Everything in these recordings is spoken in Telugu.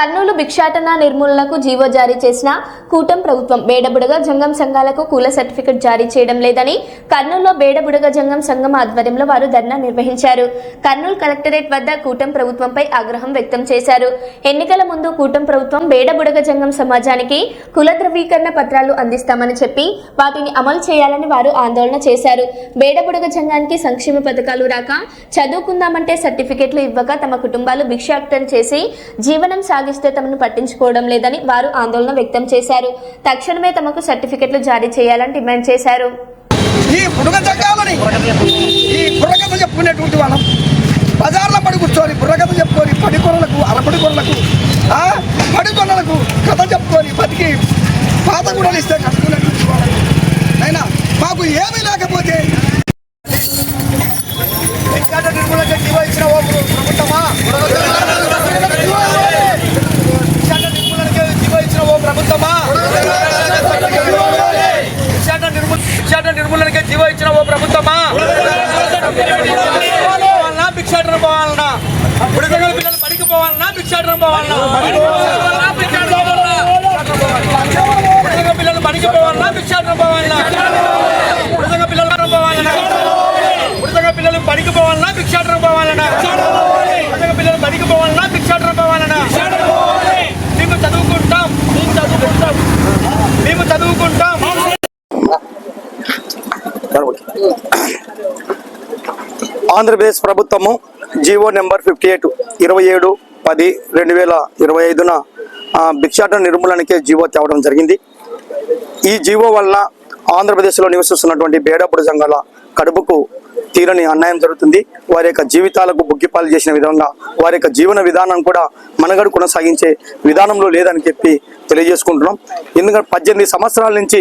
కర్నూలు భిక్షాటన నిర్మూలనకు జీవో జారీ చేసిన కూటం ప్రభుత్వం బేడబుడగ జంగం సంఘాలకు కుల సర్టిఫికెట్ జారీ చేయడం లేదని కర్నూలులో బేడబుడగ జంగం సంఘం ఆధ్వర్యంలో వారు ధర్నా నిర్వహించారు. కర్నూలు కలెక్టరేట్ వద్ద కూటం ప్రభుత్వంపై ఆగ్రహం వ్యక్తం చేశారు. ఎన్నికల ముందు కూటం ప్రభుత్వం బేడబుడగ జంగం సమాజానికి కుల ధృవీకరణ పత్రాలు అందిస్తామని చెప్పి వాటిని అమలు చేయాలని వారు ఆందోళన చేశారు. బేడబుడగ జంగానికి సంక్షేమ పథకాలు రాక చదువుకుందామంటే సర్టిఫికెట్లు ఇవ్వక తమ కుటుంబాలు భిక్షాటన చేసి జీవనం సాగి సాగిస్తే తమను పట్టించుకోవడం లేదని వారు ఆందోళన వ్యక్తం చేశారు. తక్షణమే తమకు సర్టిఫికెట్లు జారీ చేయాలని డిమాండ్ చేశారు. ఈ బుడగ జగ్గాలని ఈ బుర్రకథ చెప్పుకునేటువంటి వాళ్ళం. బజార్లో పడి కూర్చొని బుర్రకథ చెప్పుకొని పడి కొరలకు అరపడి కొరలకు పడి కొరలకు కథ చెప్పుకొని బతికి పాత కూడా ఇస్తే కట్టుకునేటువంటి వాళ్ళం. అయినా మాకు ఏమీ లేకపోతే వెంకట నిర్మూలకి జీవో ఇచ్చిన ఓ ప్రభుత్వమా వెంకట నిర్మూలకి జీవో ఇచ్చిన ఓ ప్రభుత్వమా భిక్షాటన నిర్మూ- భిక్షాటన నిర్మూలనకే జీవో ఇచ్చిన ఓ ప్రభుత్వమా? పోవాలన్నా భిక్షాటన పోవాలన్నా. పిల్లలు పడికి పోవాలన్నా భిక్షాటన పోవాలన్నా. భిక్షాటన పిల్లలు పడికి పోవాలన్నా. భిక్షాటన పోవాలన్నా. బుడగ పిల్లలు పోవాలన్నా. బుడగ పిల్లలు పడికి పోవాలన్నా భిక్షాటన పోవాలన్నా. బుడగ పిల్లలు పడికి పోవాలన్నా భిక్షాటన పోవాలన్నా మేము చదువుకుంటాం మేము చదువుకుంటాం మేము చదువుకుంటాం ఆంధ్రప్రదేశ్ ప్రభుత్వము జీవో నెంబర్ ఫిఫ్టీ ఎయిట్ ఇరవై ఏడు పది రెండు వేల ఇరవై ఐదున ఆ, భిక్షాటన నిర్మూలనకే జీవో తేవడం జరిగింది. ఈ జీవో వలన ఆంధ్రప్రదేశ్లో నివసిస్తున్నటువంటి బేడపుడు సంఘాల కడుపుకు తీరని అన్యాయం జరుగుతుంది. వారి యొక్క జీవితాలకు బుగ్గిపాలు చేసిన విధంగా వారి యొక్క జీవన విధానం కూడా మనగడు కొనసాగించే విధానంలో లేదని చెప్పి తెలియజేసుకుంటున్నాం. ఎందుకంటే పద్దెనిమిది సంవత్సరాల నుంచి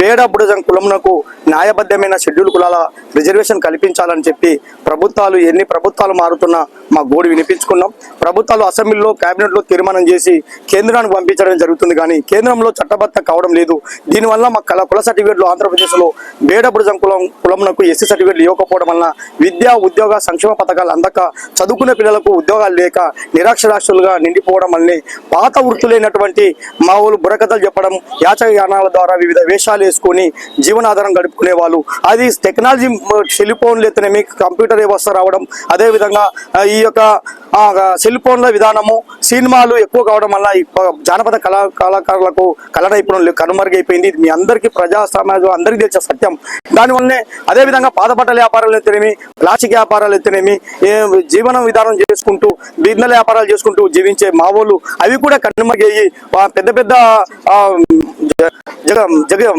బేడ బుడజం కులమునకు న్యాయబద్ధమైన షెడ్యూల్ కులాల రిజర్వేషన్ కల్పించాలని చెప్పి ప్రభుత్వాలు ఎన్ని ప్రభుత్వాలు మారుతున్నా మా గోడు వినిపించుకున్నాం. ప్రభుత్వాలు అసెంబ్లీలో కేబినెట్లో తీర్మానం చేసి కేంద్రానికి పంపించడం జరుగుతుంది కానీ కేంద్రంలో చట్టబద్ధ కావడం లేదు. దీనివల్ల మా కళ కుల సర్టిఫికేట్లు ఆంధ్రప్రదేశ్లో బేడ బుడజం కులం కులమునకు ఎస్సీ సర్టిఫికేట్లు ఇవ్వకపోవడం వలన విద్యా ఉద్యోగ సంక్షేమ పథకాలు అందక చదువుకునే పిల్లలకు ఉద్యోగాలు లేక నిరాక్షరాస్తులుగా నిండిపోవడం వల్లనే పాత వృత్తులైనటువంటి మా బుర్రకథలు చెప్పడం యాచయానాల ద్వారా వివిధ వేషాలు వేసుకొని జీవనాధారం గడుపుకునే వాళ్ళు అది టెక్నాలజీ సెలిఫోన్లు ఎత్తనేమి కంప్యూటర్ వ్యవస్థ రావడం అదేవిధంగా ఈ యొక్క సెల్ఫోన్ల సెల్ ఫోన్ల విధానము సినిమాలు ఎక్కువ కావడం వల్ల ఈ జానపద కళా కళాకారులకు కళ నైపుణ్యం కనుమరుగైపోయింది. మీ అందరికీ ప్రజా సమాజం అందరికీ తెలిసే సత్యం. దానివల్లనే అదేవిధంగా పాత బట్టల వ్యాపారాలు ఎత్తనేమి ప్లాస్టిక్ వ్యాపారాలు ఎత్తనేమి జీవనం జీవన విధానం చేసుకుంటూ బిజినెస్ వ్యాపారాలు చేసుకుంటూ జీవించే మా అవి కూడా కనుమరుగయ్యి పెద్ద పెద్ద ఆ, జగ జగ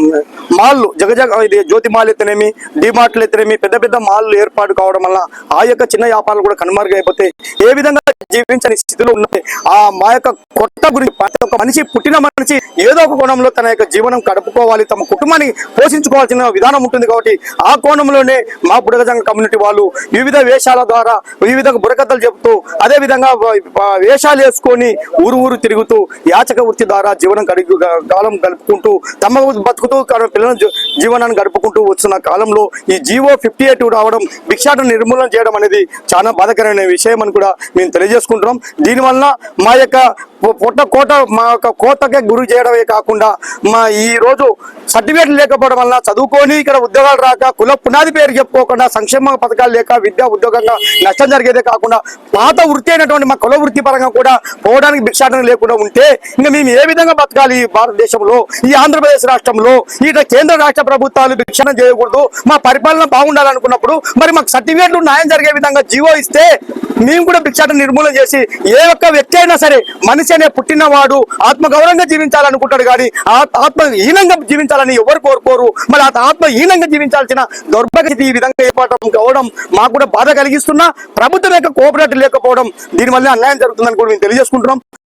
మాల్లు జగ జగ ఇది జ్యోతి మాల్ ఎత్తనేమి డిమార్ట్లు ఎత్తనేమి పెద్ద పెద్ద మాల్లు ఏర్పాటు కావడం వల్ల ఆ యొక్క చిన్న వ్యాపారాలు కూడా కనుమరుగైపోతే ఏ విధంగా జీవించని స్థితిలో ఉన్నాయి ఆ మా యొక్క కొత్త గురించి ప్రతి ఒక్క మనిషి పుట్టిన మనిషి ఏదో ఒక కోణంలో తన యొక్క జీవనం గడుపుకోవాలి తమ కుటుంబాన్ని పోషించుకోవాల్సిన విధానం ఉంటుంది కాబట్టి ఆ కోణంలోనే మా బుడగజంగ కమ్యూనిటీ వాళ్ళు వివిధ వేషాల ద్వారా వివిధ బుడకథలు చెబుతూ అదే విధంగా వేషాలు వేసుకొని ఊరు ఊరు తిరుగుతూ యాచక వృత్తి ద్వారా జీవనం గడుపు కాలం గడుపుకుంటూ తమ బతుకుతూ పిల్లల జీవనాన్ని గడుపుకుంటూ వస్తున్న కాలంలో ఈ జీవో ఫిఫ్టీ ఎయిట్ రావడం భిక్షాటన నిర్మూలన చేయడం అనేది చాలా బాధకరమైన విషయం అని కూడా మేము తెలియజేసుకుంటున్నాం. దీనివల్ల మా యొక్క పొ- పొట్ట కోట మా యొక్క కోతకే గురి చేయడమే కాకుండా మా ఈ రోజు సర్టిఫికేట్ లేకపోవడం వల్ల చదువుకొని ఇక్కడ ఉద్యోగాలు రాక కుల పునాది పేరు చెప్పుకోకుండా సంక్షేమ పథకాలు లేక విద్యా ఉద్యోగంగా నష్టం జరిగేదే కాకుండా పాత వృత్తి అయినటువంటి మా కుల వృత్తి పరంగా కూడా పోవడానికి భిక్షాటన లేకుండా ఉంటే ఇంకా మేము ఏ విధంగా బతకాలి భారతదేశంలో? ఈ ఆంధ్రప్రదేశ్ రాష్ట్రంలో ఈ కేంద్ర రాష్ట్ర ప్రభుత్వాలు భిక్షాటన చేయకూడదు. మా పరిపాలన బాగుండాలనుకున్నప్పుడు మరి మాకు సర్టిఫికేట్లు న్యాయం జరిగే విధంగా జీవో ఇస్తే మేము కూడా భిక్షాటన నిర్మూలన చేసి ఏ ఒక్క వ్యక్తి అయినా సరే మనిషి అనే పుట్టినవాడు ఆత్మగౌరవంగా జీవించాలనుకుంటాడు కానీ ఆ- ఆత్మహీనంగా జీవించాలని ఎవరు కోరుకోరు. మరి ఆత్మహీనంగా జీవించాల్సిన దౌర్భాగ్యత ఈ విధంగా ఏర్పడటం కావడం మాకు కూడా బాధ కలిగిస్తున్నా. ప్రభుత్వం యొక్క కోఆపరేటివ్ లేకపోవడం దీనివల్ల అన్యాయం జరుగుతుందని కూడా మేము తెలియజేసుకుంటున్నాం.